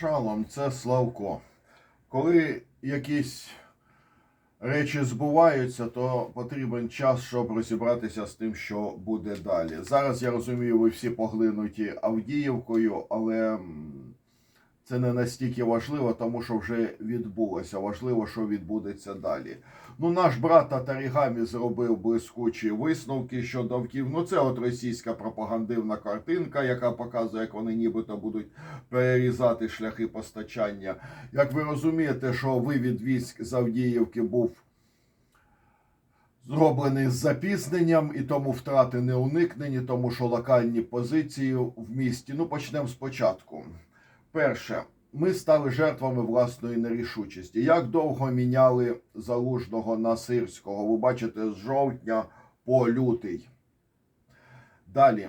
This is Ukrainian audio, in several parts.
Шалом це Славко. Коли якісь речі збуваються, то потрібен час, щоб розібратися з тим, що буде далі. Зараз я розумію, ви всі поглинуті Авдіївкою, але це не настільки важливо, тому що вже відбулося. Важливо, що відбудеться далі. Ну, наш брат Татарігамі зробив блискучі висновки щодо вків. Ну, це от російська пропагандивна картинка, яка показує, як вони нібито будуть перерізати шляхи постачання. Як ви розумієте, що вивід військ з Авдіївки був зроблений з запізненням, і тому втрати не уникнені, тому що локальні позиції в місті. Ну, почнемо спочатку. Перше, ми стали жертвами власної нерішучості. Як довго міняли залужного на сирського? Ви бачите, з жовтня по лютий. Далі.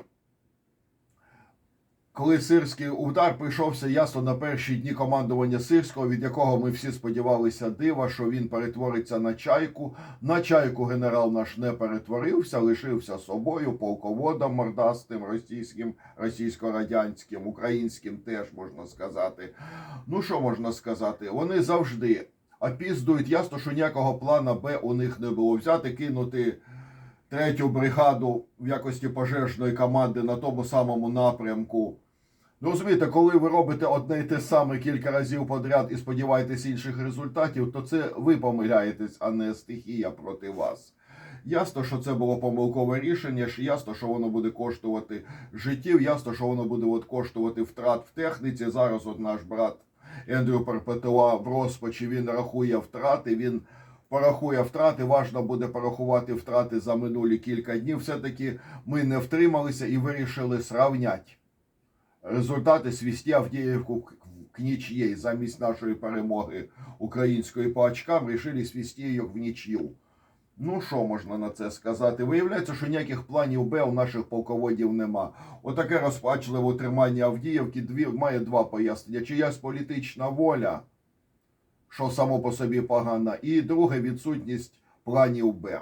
Коли сирський удар прийшовся ясно на перші дні командування сирського, від якого ми всі сподівалися дива, що він перетвориться на чайку. На чайку генерал наш не перетворився, лишився собою, полководом мордастим, російським, російсько-радянським, українським теж можна сказати. Ну що можна сказати? Вони завжди опіздують. Ясно, що ніякого плана Б у них не було. Взяти, кинути третю бригаду в якості пожежної команди на тому самому напрямку. Ну, розумієте, коли ви робите одне й те саме кілька разів подряд і сподіваєтесь інших результатів, то це ви помиляєтесь, а не стихія проти вас. Ясно, що це було помилкове рішення, ясно, що воно буде коштувати життів, ясно, що воно буде от коштувати втрат в техніці. Зараз от наш брат Ендрю Перпетуа в розпачі він рахує втрати. Він порахує втрати. Важно буде порахувати втрати за минулі кілька днів. Все-таки ми не втрималися і вирішили сравняти результати свісті Авдіївку к к. Замість нашої перемоги української по очкам рішили свісти її в нічю. Ну, що можна на це сказати? Виявляється, що ніяких планів Б у наших полководів нема. Отаке розпачливе утримання Авдіївки дві, має два пояснення. Чиясь політична воля, що само по собі погана, і друге відсутність планів Б.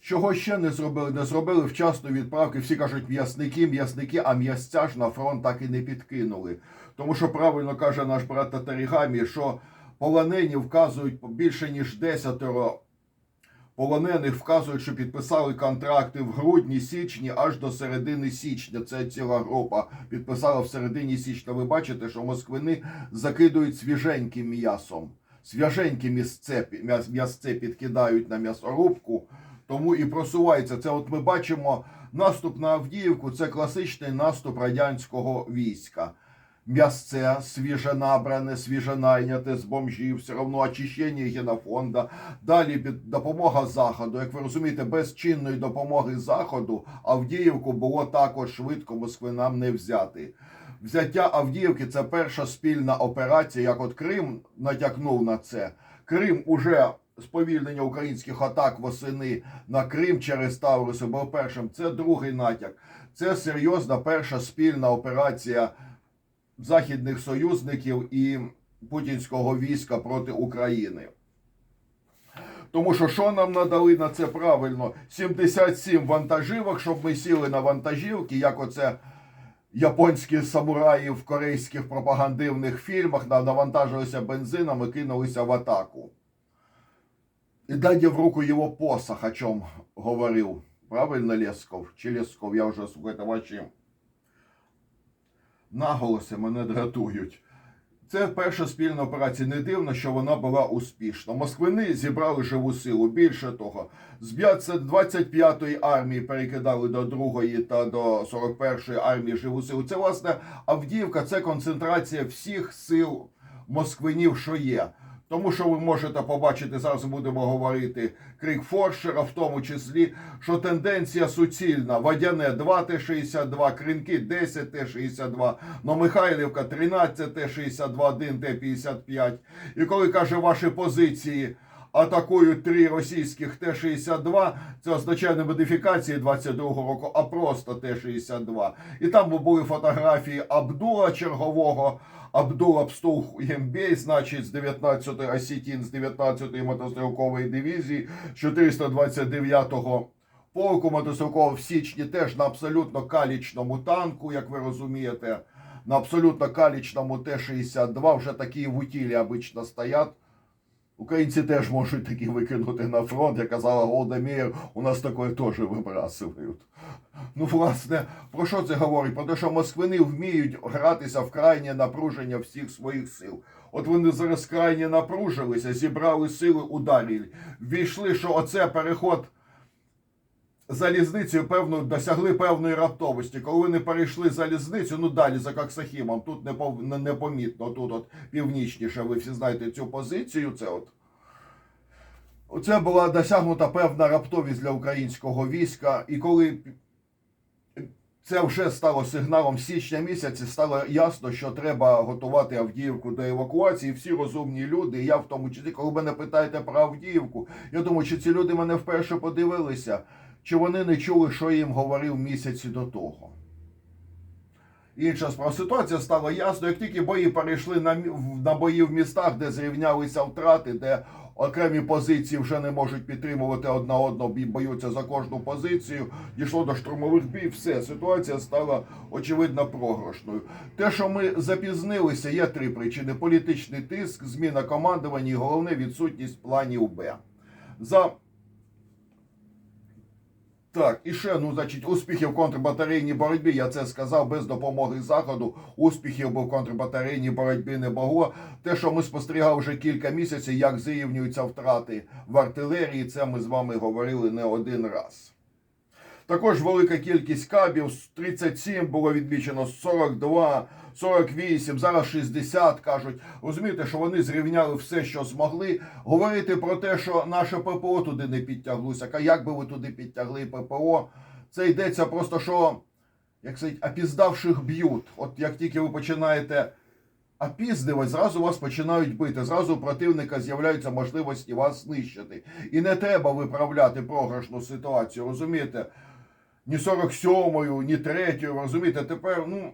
Чого ще не зробили? Не зробили вчасної відправки. Всі кажуть м'ясники, м'ясники, а м'ясця ж на фронт так і не підкинули. Тому що правильно каже наш брат Татарігамі, що полонені вказують більше ніж десятеро полонених вказують, що підписали контракти в грудні, січні, аж до середини січня. Це ціла група підписала в середині січня. Ви бачите, що москвини закидують свіженьким м'ясом. Свіженькі місце, м'яс- м'ясце підкидають на м'ясорубку, тому і просувається. Це от ми бачимо наступ на Авдіївку, це класичний наступ радянського війська. М'ясце свіже набране, свіже найняте з бомжів, все одно очищення генофонда. Далі під- допомога Заходу. Як ви розумієте, без чинної допомоги Заходу Авдіївку було також швидко москвинам не взяти. Взяття Авдіївки це перша спільна операція, як от Крим натякнув на це. Крим уже сповільнення українських атак восени на Крим через Тавруси був першим. Це другий натяк. Це серйозна перша спільна операція західних союзників і путінського війська проти України. Тому що що нам надали на це правильно? 77 вантажівок, щоб ми сіли на вантажівки, як оце японські самураї в корейських пропагандивних фільмах навантажилися бензином і кинулися в атаку. І дайте в руку його посох, о чому говорив. Правильно Лесков? Чи Лесков? Я вже слухайте ваші наголоси мене дратують. Це перша спільна операція. Не дивно, що вона була успішна. Москвини зібрали живу силу. Більше того, з 25-ї армії перекидали до 2-ї та до 41-ї армії живу силу. Це власне Авдіївка, це концентрація всіх сил москвинів, що є. Тому що ви можете побачити, зараз будемо говорити крик Форшера, в тому числі, що тенденція суцільна. Водяне 2 Т-62, Кринки 10 Т-62, Номихайлівка 13 Т-62, 1 Т-55. І коли каже ваші позиції атакують три російських Т-62, це означає не модифікації 22-го року, а просто Т-62. І там були фотографії Абдула чергового, Абдул Абстул Ємбей, значить, з 19-ї Осетін, з 19-ї мотострілкової дивізії, 429-го полку мотострілкового в січні теж на абсолютно калічному танку, як ви розумієте. на абсолютно калічному Т-62, вже такі в утілі обично стоять. Українці теж можуть такі викинути на фронт, як казала Володимир, у нас такое теж вибрасують. Ну, власне, про що це говорить? Про те, що москвини вміють гратися в крайнє напруження всіх своїх сил. От вони зараз крайне напружилися, зібрали сили, ударили. Ввійшли, що оце переход залізницею певно досягли певної раптовості. Коли вони перейшли залізницю, ну далі за Каксахімом, тут непомітно, тут от північніше, ви всі знаєте цю позицію. Це от. Оце була досягнута певна раптовість для українського війська, і коли це вже стало сигналом січня місяці, стало ясно, що треба готувати Авдіївку до евакуації. Всі розумні люди, я в тому числі, коли мене питаєте про Авдіївку, я думаю, чи ці люди мене вперше подивилися, чи вони не чули, що їм говорив місяці до того. Інша справа ситуація стала ясно, як тільки бої перейшли на, на бої в містах, де зрівнялися втрати, де окремі позиції вже не можуть підтримувати одна одного, боються за кожну позицію, дійшло до штурмових бій, все, ситуація стала очевидно програшною. Те, що ми запізнилися, є три причини: політичний тиск, зміна командування і головне відсутність планів Б. За так, і ще, ну, значить, успіхів в контрбатарейній боротьбі, я це сказав, без допомоги Заходу успіхів би в контрбатарейній боротьбі не було. Те, що ми спостерігали вже кілька місяців, як зрівнюються втрати в артилерії, це ми з вами говорили не один раз. Також велика кількість кабів, 37 було відмічено, 42, 48, зараз 60 кажуть. Розумієте, що вони зрівняли все, що змогли. Говорити про те, що наше ППО туди не підтяглося. А як би ви туди підтягли ППО? Це йдеться просто, що, як сказати, опіздавших б'ють. От як тільки ви починаєте опіздивати, зразу вас починають бити. Зразу у противника з'являються можливості вас знищити. І не треба виправляти програшну ситуацію, розумієте? Ні 47-ю, ні 3-ю, розумієте, тепер, ну,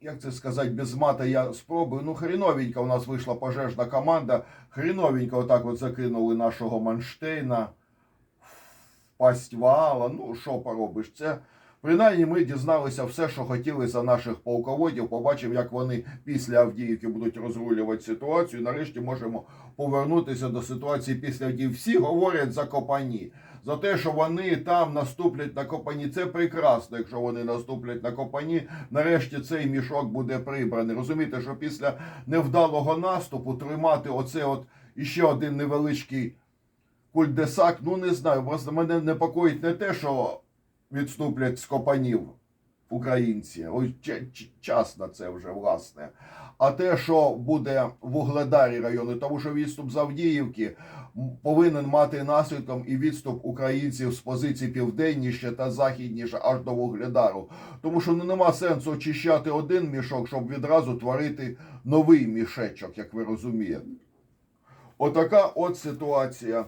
як це сказати, без мата я спробую. Ну, хріновенька у нас вийшла пожежна команда. Хріновенько отак от закинули нашого Манштейна пасть вала. Ну, що поробиш? Це принаймні ми дізналися все, що хотіли за наших полководів. Побачив, як вони після Авдіївки будуть розрулювати ситуацію. Нарешті можемо повернутися до ситуації після Авдіївки. Всі говорять за Копані. За те, що вони там наступлять на Копані. Це прекрасно, якщо вони наступлять на Копані. Нарешті цей мішок буде прибраний. Розумієте, що після невдалого наступу тримати оце от іще один невеличкий кульдесак, ну не знаю. Просто мене непокоїть не те, що відступлять з Копанів українці. Ч- час на це вже власне. А те, що буде в Угледарі району, тому що відступ з Авдіївки м, повинен мати наслідком і відступ українців з позицій південніше та західніше аж до Вугледару. Тому що ну, нема сенсу очищати один мішок, щоб відразу творити новий мішечок, як ви розумієте. Отака от ситуація.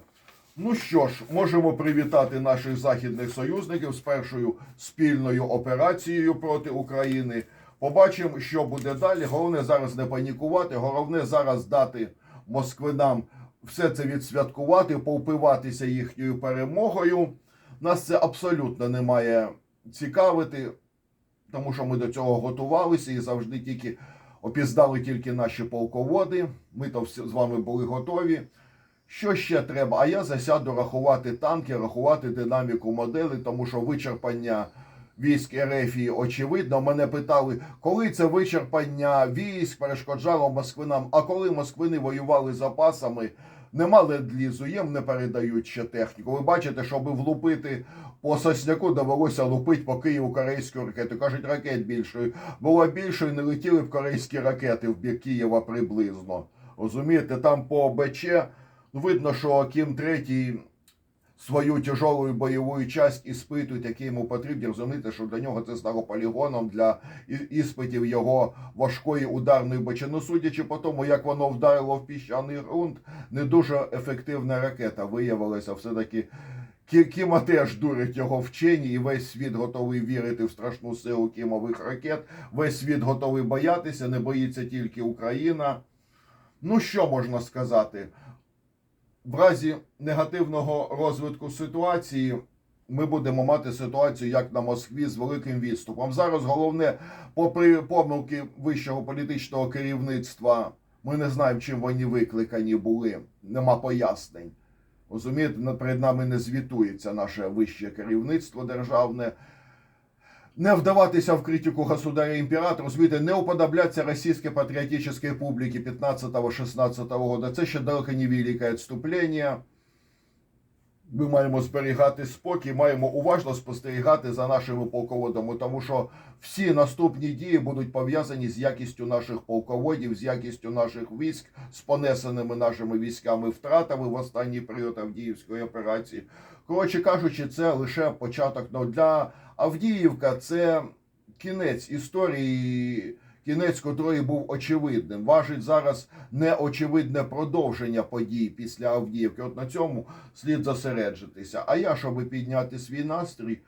Ну що ж, можемо привітати наших західних союзників з першою спільною операцією проти України. Побачимо, що буде далі. Головне зараз не панікувати, головне зараз дати москвинам все це відсвяткувати, повпиватися їхньою перемогою. Нас це абсолютно не має цікавити, тому що ми до цього готувалися і завжди тільки опіздали тільки наші полководи. Ми то всі з вами були готові. Що ще треба? А я засяду рахувати танки, рахувати динаміку моделей, тому що вичерпання військ Ерефії очевидно. Мене питали, коли це вичерпання військ перешкоджало москвинам, а коли москвини воювали запасами, нема ленд-лізу, їм не передають ще техніку. Ви бачите, щоб влупити по сосняку довелося лупити по Києву корейську ракету. Кажуть, ракет більшої. Було більше і не летіли б корейські ракети в бік Києва приблизно. Розумієте, там по БЧ ну, видно, що Кім третій свою тяжелу бойову часть іспитують, які йому потрібні. Розумієте, що для нього це стало полігоном для іспитів його важкої ударної бочі. Ну, судячи по тому, як воно вдарило в піщаний ґрунт, не дуже ефективна ракета виявилася все-таки. Кіма теж дурить його вчені, і весь світ готовий вірити в страшну силу кімових ракет. Весь світ готовий боятися, не боїться тільки Україна. Ну, що можна сказати? В разі негативного розвитку ситуації ми будемо мати ситуацію, як на Москві, з великим відступом. Зараз головне, попри помилки вищого політичного керівництва, ми не знаємо, чим вони викликані були. Нема пояснень. Розумієте, перед нами не звітується наше вище керівництво державне. Не вдаватися в критику государя імператора, розумієте, не уподобляться російській патріотичній публіці 15-16 года. Це ще далеко не велике відступлення. Ми маємо зберігати спокій, маємо уважно спостерігати за нашими полководами, тому що всі наступні дії будуть пов'язані з якістю наших полководів, з якістю наших військ, з понесеними нашими військами втратами в останній період Авдіївської операції. Коротше кажучи, це лише початок. Ну, для Авдіївка це кінець історії, кінець котрої був очевидним. Важить зараз неочевидне продовження подій після Авдіївки. От на цьому слід зосереджитися. А я, щоб підняти свій настрій,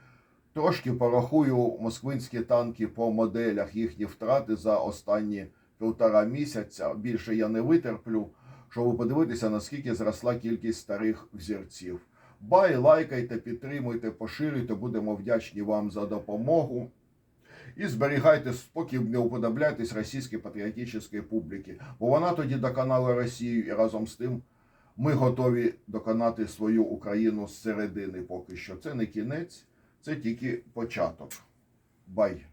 трошки порахую москвинські танки по моделях їхні втрати за останні півтора місяця. Більше я не витерплю, щоб подивитися, наскільки зросла кількість старих взірців. Бай, лайкайте, підтримуйте, поширюйте, будемо вдячні вам за допомогу. І зберігайте спокій, не уподобляйтесь російській патріотичній публіці, бо вона тоді доконала Росію, і разом з тим ми готові доконати свою Україну зсередини поки що. Це не кінець, це тільки початок. Бай!